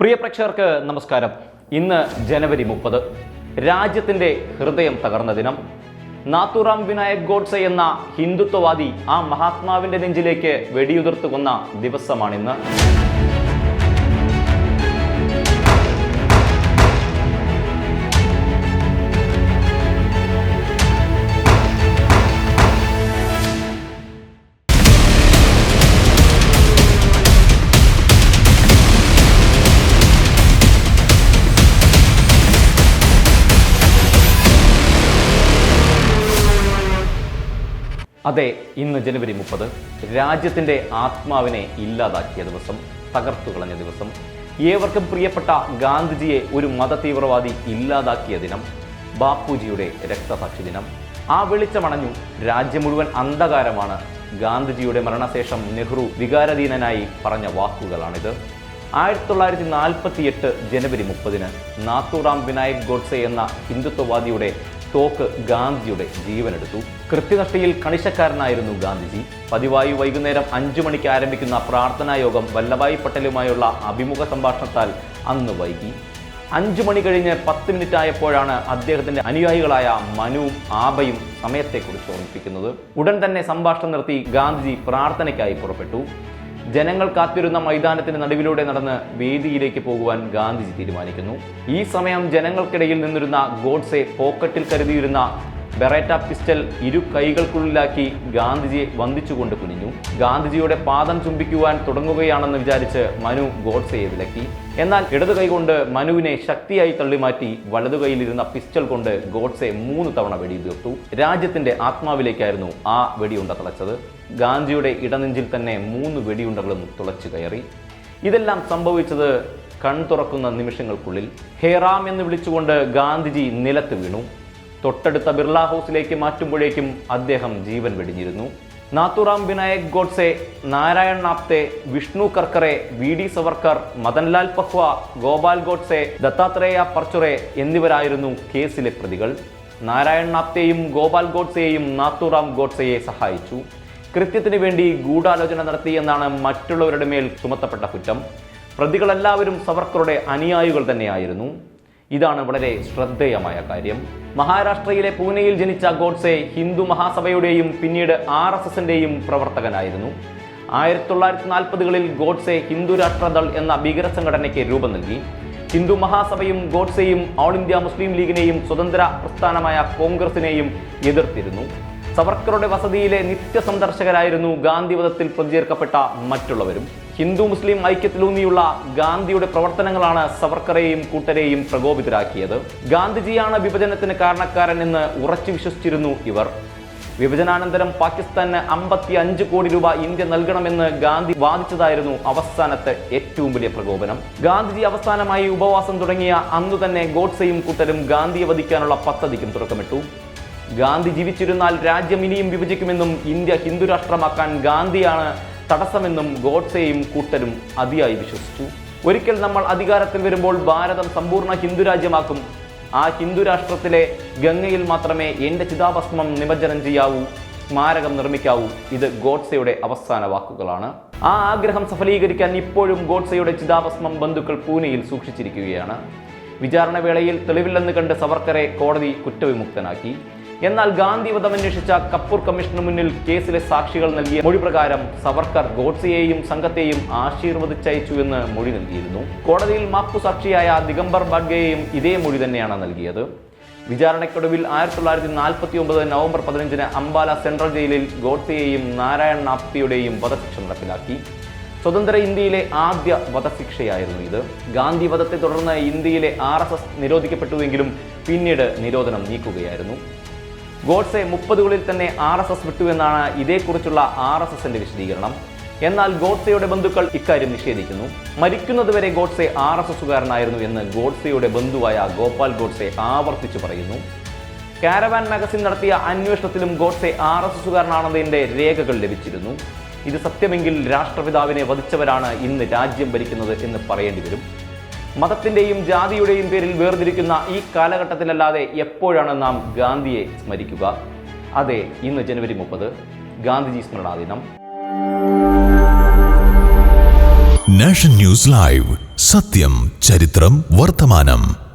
പ്രിയ പ്രേക്ഷകർക്ക് നമസ്കാരം. ഇന്ന് ജനുവരി മുപ്പത്. രാജ്യത്തിന്റെ ഹൃദയം തകർന്ന ദിനം. നാത്തുറാം വിനായക് ഗോഡ്സെ എന്ന ഹിന്ദുത്വവാദി ആ മഹാത്മാവിന്റെ നെഞ്ചിലേക്ക് വെടിയുതിർത്തുകൊന്ന ദിവസമാണിന്ന്. അതെ ഇന്ന് ജനുവരി മുപ്പത്. രാജ്യത്തിന്റെ ആത്മാവിനെ ഇല്ലാതാക്കിയ ദിവസം തകർത്തു കളഞ്ഞ ദിവസം ഏവർക്കും പ്രിയപ്പെട്ട ഗാന്ധിജിയെ ഒരു മത തീവ്രവാദി ഇല്ലാതാക്കിയ ദിനം ബാപ്പുജിയുടെ രക്തസാക്ഷി ദിനം. ആ വെളിച്ചമണഞ്ഞു. രാജ്യം മുഴുവൻ അന്ധകാരമാണ്. ഗാന്ധിജിയുടെ മരണശേഷം നെഹ്റു വികാരധീനനായി പറഞ്ഞ വാക്കുകളാണിത്. ആയിരത്തി തൊള്ളായിരത്തി നാൽപ്പത്തി എട്ട് ജനുവരി മുപ്പതിന് നാത്തുറാം വിനായക് ഗോഡ്സെ എന്ന ഹിന്ദുത്വവാദിയുടെ തോക്ക് ഗാന്ധിയുടെ ജീവനെടുത്തു. കൃത്യനിഷ്ഠയിൽ കണിശക്കാരനായിരുന്നു ഗാന്ധിജി. പതിവായി വൈകുന്നേരം അഞ്ചു മണിക്ക് ആരംഭിക്കുന്ന പ്രാർത്ഥനാ യോഗം വല്ലഭായ് പട്ടേലുമായുള്ള അഭിമുഖ സംഭാഷണത്താൽ അന്ന് വൈകി. അഞ്ചു മണി കഴിഞ്ഞ് പത്ത് മിനിറ്റ് ആയപ്പോഴാണ് അദ്ദേഹത്തിന്റെ അനുയായികളായ മനുവും ആബയും സമയത്തെക്കുറിച്ച് ഓർമ്മിപ്പിക്കുന്നത്. ഉടൻ തന്നെ സംഭാഷണം നിർത്തി ഗാന്ധിജി പ്രാർത്ഥനയ്ക്കായി പുറപ്പെട്ടു. ജനങ്ങൾ കാത്തിരുന്ന മൈതാനത്തിന് നടുവിലൂടെ നടന്ന് വേദിയിലേക്ക് പോകുവാൻ ഗാന്ധിജി തീരുമാനിക്കുന്നു. ഈ സമയം ജനങ്ങൾക്കിടയിൽ നിന്നിരുന്ന ഗോഡ്സെ പോക്കറ്റിൽ കരുതിയിരുന്ന ബെറേറ്റ പിസ്റ്റൽ ഇരു കൈകൾക്കുള്ളിലാക്കി ഗാന്ധിജിയെ വന്ദിച്ചുകൊണ്ട് കുനിഞ്ഞു. ഗാന്ധിജിയുടെ പാദം ചുംബിക്കുവാൻ തുടങ്ങുകയാണെന്ന് വിചാരിച്ച് മനു ഗോഡ്സയെ വിലക്കി എന്നാൽ ഇടതു കൈകൊണ്ട് മനുവിനെ ശക്തിയായി തള്ളിമാറ്റി വലതു കൈയിലിരുന്ന പിസ്റ്റൾ കൊണ്ട് ഗോഡ്സെ മൂന്ന് തവണ വെടിയുതിർത്തു. രാജ്യത്തിന്റെ ആത്മാവിലേക്കായിരുന്നു ആ വെടിയുണ്ട തളച്ചത് ഗാന്ധിയുടെ ഇടനെഞ്ചിൽ തന്നെ മൂന്ന് വെടിയുണ്ടകളും തുളച്ചു കയറി. ഇതെല്ലാം സംഭവിച്ചത് കൺ തുറക്കുന്ന നിമിഷങ്ങൾക്കുള്ളിൽ. ഹേറാം എന്ന് വിളിച്ചുകൊണ്ട് ഗാന്ധിജി നിലത്ത് വീണു. തൊട്ടടുത്ത ബിർള ഹൗസിലേക്ക് മാറ്റുമ്പോഴേക്കും അദ്ദേഹം ജീവൻ വെടിഞ്ഞിരുന്നു. നാത്തുറാം വിനായക് ഗോഡ്സെ നാരായൺ നാപ്തെ വിഷ്ണു കർക്കറെ വി ഡി സവർക്കർ മദൻലാൽ പഹ്വ ഗോപാൽ ഗോഡ്സെ ദത്താത്രേയ പർച്ചുറെ എന്നിവരായിരുന്നു കേസിലെ പ്രതികൾ. നാരായൺ നാപ്തെയും ഗോപാൽ ഗോഡ്സെയെയും നാത്തുറാം ഗോഡ്സെയെ സഹായിച്ചു. കൃത്യത്തിന് വേണ്ടി ഗൂഢാലോചന നടത്തി എന്നാണ് മറ്റുള്ളവരുടെ മേൽ ചുമത്തപ്പെട്ട കുറ്റം. പ്രതികളെല്ലാവരും സവർക്കറുടെ അനുയായികൾ തന്നെയായിരുന്നു. ഇതാണ് വളരെ ശ്രദ്ധേയമായ കാര്യം. മഹാരാഷ്ട്രയിലെ പൂനെയിൽ ജനിച്ച ഗോഡ്സെ ഹിന്ദു മഹാസഭയുടെയും പിന്നീട് ആർ എസ് എസിന്റെയും പ്രവർത്തകനായിരുന്നു. ആയിരത്തി തൊള്ളായിരത്തി നാൽപ്പതുകളിൽ ഗോഡ്സെ ഹിന്ദു രാഷ്ട്രദൾ എന്ന ഭീകര സംഘടനയ്ക്ക് രൂപം നൽകി. ഹിന്ദു മഹാസഭയും ഗോഡ്സെയും ഓൾ ഇന്ത്യ മുസ്ലിം ലീഗിനെയും സ്വതന്ത്ര പ്രസ്ഥാനമായ കോൺഗ്രസിനെയും എതിർത്തിരുന്നു. സവർക്കറുടെ വസതിയിലെ നിത്യസന്ദർശകരായിരുന്നു ഗാന്ധിവധത്തിൽ പ്രതിചേർക്കപ്പെട്ട മറ്റുള്ളവരും. ഹിന്ദു മുസ്ലിം ഐക്യത്തിലൂന്നിയുള്ള ഗാന്ധിയുടെ പ്രവർത്തനങ്ങളാണ് സവർക്കറെയും കൂട്ടരെയും പ്രകോപിതരാക്കിയത്. ഗാന്ധിജിയാണ് വിഭജനത്തിന് കാരണക്കാരൻ എന്ന് ഉറച്ചു വിശ്വസിച്ചിരുന്നു ഇവർ. വിഭജനാനന്തരം പാകിസ്ഥാന് അമ്പത്തി അഞ്ച് കോടി രൂപ ഇന്ത്യ നൽകണമെന്ന് ഗാന്ധി വാദിച്ചതായിരുന്നു അവസാനത്തെ ഏറ്റവും വലിയ പ്രകോപനം. ഗാന്ധിജി അവസാനമായി ഉപവാസം തുടങ്ങിയ അന്നു തന്നെ ഗോഡ്സെയും കൂട്ടരും ഗാന്ധിയെ വധിക്കാനുള്ള പദ്ധതിക്കും തുടക്കമിട്ടു. ഗാന്ധി ജീവിച്ചിരുന്നാൽ രാജ്യം ഇനിയും വിഭജിക്കുമെന്നും ഇന്ത്യ ഹിന്ദുരാഷ്ട്രമാക്കാൻ ഗാന്ധിയാണ് തടസ്സമെന്നും ഗോഡ്സെയും കൂട്ടരും അതിയായി വിശ്വസിച്ചു. ഒരിക്കൽ നമ്മൾ അധികാരത്തിൽ വരുമ്പോൾ ഭാരതം സമ്പൂർണ ഹിന്ദുരാജ്യമാക്കും ആ ഹിന്ദുരാഷ്ട്രത്തിലെ ഗംഗയിൽ മാത്രമേ എന്റെ ചിതാഭസ്മം നിമജ്ജനം ചെയ്യാവൂ സ്മാരകം നിർമ്മിക്കാവൂ. ഇത് ഗോഡ്സെയുടെ അവസാന വാക്കുകളാണ്. ആ ആഗ്രഹം സഫലീകരിക്കാൻ ഇപ്പോഴും ഗോഡ്സെയുടെ ചിതാഭസ്മം ബന്ധുക്കൾ പൂനെയിൽ സൂക്ഷിച്ചിരിക്കുകയാണ്. വിചാരണ വേളയിൽ തെളിവില്ലെന്ന് കണ്ട് സവർക്കറെ കോടതി കുറ്റവിമുക്തനാക്കി. എന്നാൽ ഗാന്ധി വധമന്വേഷിച്ച കപ്പൂർ കമ്മീഷന് മുന്നിൽ കേസിലെ സാക്ഷികൾ നൽകിയ മൊഴി പ്രകാരം സവർക്കർ ഗോഡ്സിയെയും സംഘത്തെയും ആശീർവദിച്ചയച്ചു എന്ന് മൊഴി നൽകിയിരുന്നു. കോടതിയിൽ മാപ്പു സാക്ഷിയായ ദിഗംബർ ബാഡ്ഗയെയും ഇതേ മൊഴി തന്നെയാണ് നൽകിയത്. വിചാരണയ്ക്കൊടുവിൽ ആയിരത്തി തൊള്ളായിരത്തി നാൽപ്പത്തി ഒമ്പത് നവംബർ പതിനഞ്ചിന് അംബാല സെൻട്രൽ ജയിലിൽ ഗോഡ്സിയെയും നാരായൺ നാപ്തിയുടെയും വധശിക്ഷ നടപ്പിലാക്കി സ്വതന്ത്ര ഇന്ത്യയിലെ ആദ്യ വധശിക്ഷയായിരുന്നു ഇത്. ഗാന്ധി വധത്തെ തുടർന്ന് ഇന്ത്യയിലെ ആർ നിരോധിക്കപ്പെട്ടുവെങ്കിലും പിന്നീട് നിരോധനം നീക്കുകയായിരുന്നു. ഗോഡ്സെ മുപ്പതുകളിൽ തന്നെ ആർ എസ് എസ് വിട്ടുവെന്നാണ് ഇതേക്കുറിച്ചുള്ള ആർ എസ് എസിന്റെ വിശദീകരണം. എന്നാൽ ഗോഡ്സെയുടെ ബന്ധുക്കൾ ഇക്കാര്യം നിഷേധിക്കുന്നു. മരിക്കുന്നതുവരെ ഗോഡ്സെ ആർ എസ് എസുകാരനായിരുന്നു എന്ന് ഗോഡ്സെയുടെ ബന്ധുവായ ഗോപാൽ ഗോഡ്സെ ആവർത്തിച്ചു പറയുന്നു. കാരവാൻ മാഗസിൻ നടത്തിയ അന്വേഷണത്തിലും ഗോഡ്സെ ആർ എസ് എസുകാരനാണെന്നതിന്റെ രേഖകൾ ലഭിച്ചിരുന്നു. ഇത് സത്യമെങ്കിൽ രാഷ്ട്രപിതാവിനെ വധിച്ചവരാണ് ഇന്ന് രാജ്യം ഭരിക്കുന്നത് എന്ന് പറയേണ്ടി വരും. മതത്തിന്റെയും ജാതിയുടെയും പേരിൽ വേർതിരിക്കുന്ന ഈ കാലഘട്ടത്തിലല്ലാതെ എപ്പോഴാണ് നാം ഗാന്ധിയെ സ്മരിക്കുക? അതെ ഇന്ന് ജനുവരി മുപ്പത്. ഗാന്ധിജി സ്മരണാ ദിനം നാഷൻ ന്യൂസ് ലൈവ്. സത്യം ചരിത്രം വർത്തമാനം.